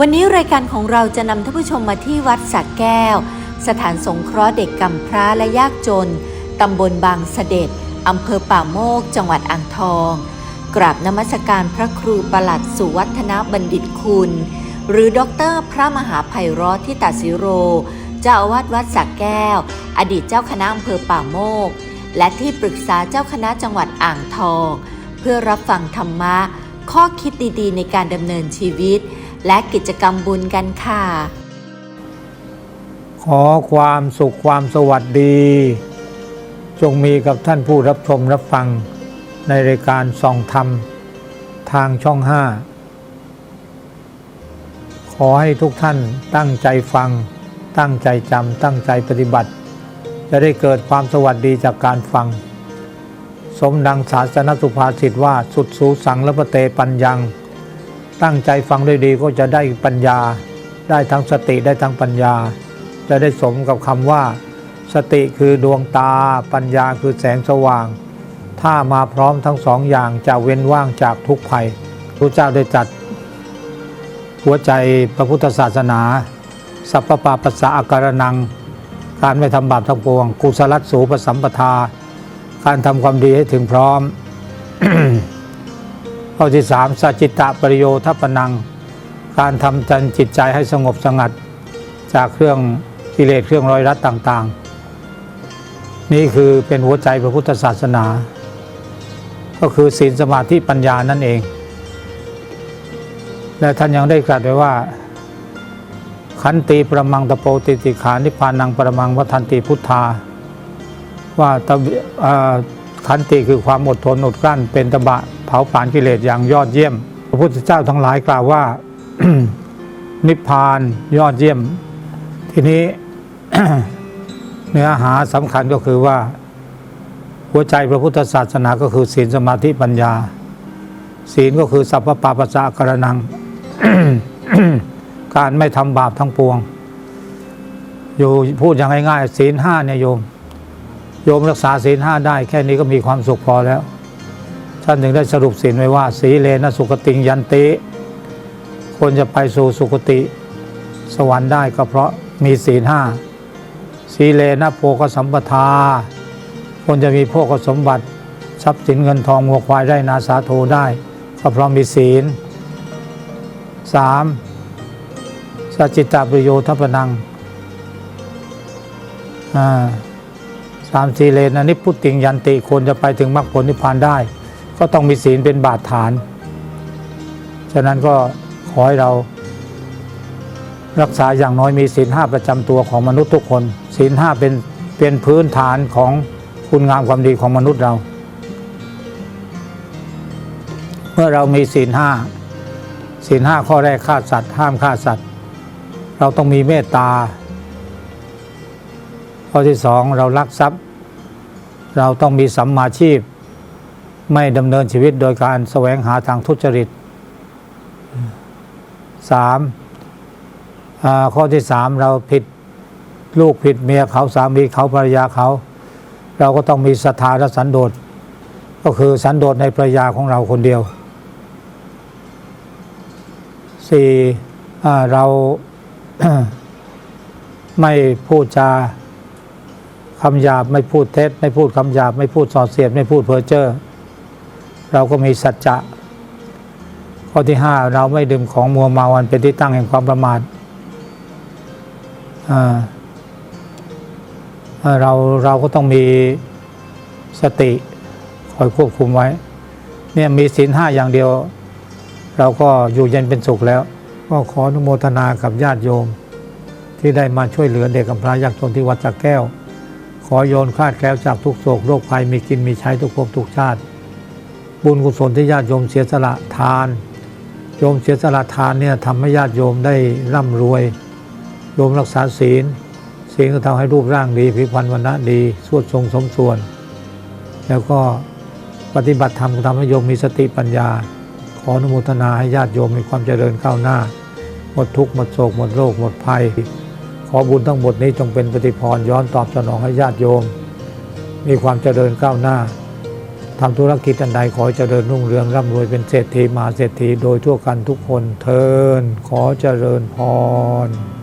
วันนี้รายการของเราจะนำท่านผู้ชมมาที่วัดสักแก้ว สถานสงเคราะห์เด็กกำพร้าและยากจน ตำบลบางเสด็จอำเภอป่าโมก จังหวัดอ่างทอง กราบนมัสการพระครูประหลัดสุวัฒนบัณฑิตคุณ หรือด็อกเตอร์พระมหาไพเราะที่ตัดสิโร เจ้าอาวาสวัดสักแก้ว อดีตเจ้าคณะอำเภอป่าโมก และที่ปรึกษาเจ้าคณะจังหวัดอ่างทอง เพื่อรับฟังธรรมะ ข้อคิดดีๆ ในการดำเนินชีวิต และกิจกรรมบุญกันค่ะ ขอความสุขความสวัสดี จงมีกับท่านผู้รับชมรับฟัง ในรายการส่องธรรม ทางช่องห้าขอให้ทุกท่านตั้งใจฟัง ตั้งใจจำ ตั้งใจปฏิบัติ จะได้เกิดความสวัสดีจากการฟัง สมดังศาสนสุภาษิตว่าสุดสูสังและปะเตปัญญัง ตั้งใจฟังด้วยดีก็จะได้ปัญญา ได้ทั้งสติได้ทั้งปัญญา จะได้สมกับคำว่า สติคือดวงตา ปัญญาคือแสงสว่าง ถ้ามาพร้อมทั้งสองอย่างจะเว้นว่างจากทุกภัยพระเจ้าได้จัด หัวใจพระพุทธศาสนา สัพพปาปัสสะอาการนัง การไม่ทำบาปทั้งปวง กุศลสสูปสัมปทา การทำความดีให้ถึงพร้อม ข้อที่สามสัจจิตะปริโยทัปนัง การทำจันจิตใจให้สงบสงัด จากเครื่องกิเลสเครื่องร้อยรัดต่างๆ นี่คือเป็นหัวใจพระพุทธศาสนา ก็คือศีลสมาธิปัญญานั่นเอง และท่านยังได้กล่าวไว้ว่า ขันติประมังตะโปติติขานิพานังประมังวัฏันติพุทธา ว่าตะเอ่อขันติคือความอดทนอดกลั้นเป็นตบะ เผาผลาญกิเลสอย่างยอดเยี่ยม พระพุทธเจ้าทั้งหลายกล่าวว่า นิพพานยอดเยี่ยม ทีนี้เนื้อหาสำคัญก็คือว่า หัวใจพระพุทธศาสนาก็คือศีลสมาธิปัญญา ศีลก็คือสัพพปาปัสสะกรนัง การไม่ทำบาปทั้งปวง อยู่พูดอย่างง่ายๆศีลห้าเนี่ยโยม โยมรักษาศีลห้าได้ แค่นี้ก็มีความสุขพอแล้ว ท่านถึงได้สรุปศีลไว้ว่า สีเลนะสุขติงยันติคนจะไปสู่สุคติ สวรรค์ได้ก็เพราะมีศีลห้าสีเลนะโภคสัมปทา คนจะมีโภคสมบัติ ทรัพย์สินเงินทองวัวควายได้นาสาโทได้ ก็เพราะมีศีลสามสัจจิตาประโยทัปนังอ่าสามสีเลนะนิพุติงยันติคนจะไปถึงมรรคผลนิพพานได้ ก็ต้องมีศีลเป็นบาดฐาน ฉะนั้นก็ขอให้เรารักษาอย่างน้อยมีศีลห้าประจำตัวของมนุษย์ทุกคนศีลห้าเป็นเป็นพื้นฐานของคุณงามความดีของมนุษย์เรา เมื่อเรามีศีลห้าศีลห้าข้อแรกฆ่าสัตว์ ห้ามฆ่าสัตว์ เราต้องมีเมตตา ข้อที่สองเรารักทรัพย์ เราต้องมีสัมมาชีพ ไม่ดำเนินชีวิตโดยการแสวงหาทางทุจริตสามข้อที่สามเราผิดลูกผิดเมียเขาสามีเขาภรรยาเขา เราก็ต้องมีศรัทธาและสันโดษก็คือสันโดษในภรรยาของเราคนเดียวสี่เราไม่พูดจาคำหยาบไม่พูดเท็จ ไม่พูดคำหยาบ ไม่พูดส่อเสียด ไม่พูดเพ้อเจ้อ เราก็มีสัจจะข้อที่ห้าเราไม่ดื่มของมัวเมาอันเป็นที่ตั้งแห่งความประมาทเราเราก็ต้องมีสติคอยควบคุมไว้ เนี่ยมีศีลห้าอย่างเดียว เราก็อยู่เย็นเป็นสุขแล้ว ก็ขออนุโมทนากับญาติโยม ที่ได้มาช่วยเหลือเด็กกำพร้ายากจนที่วัดสักแก้ว ขอโยนคลาดแคล้วจากทุกโศกโรคภัยมีกินมีใช้ทุกภพทุกชาติ บุญกุศลที่ญาติโยมเสียสละทาน โยมเสียสละทานเนี่ยทำให้ญาติโยมได้ร่ำรวย โยมรักษาศีล ศีลก็ทำให้รูปร่างดีผิวพรรณวันณะดีสวดทรงสมส่วน แล้วก็ปฏิบัติธรรมก็ทำให้โยมมีสติปัญญา ขออนุโมทนาให้ญาติโยมมีความเจริญก้าวหน้า หมดทุกข์หมดโศกหมดโรคหมดภัย ขอบุญทั้งหมดนี้จงเป็นปฏิพรย้อนตอบสนองให้ญาติโยม มีความเจริญก้าวหน้า ทำธุรกิจอันใดขอเจริญรุ่งเรืองร่ำรวยเป็นเศรษฐีมหาเศรษฐีโดยทั่วกันทุกคนเทินขอเจริญพร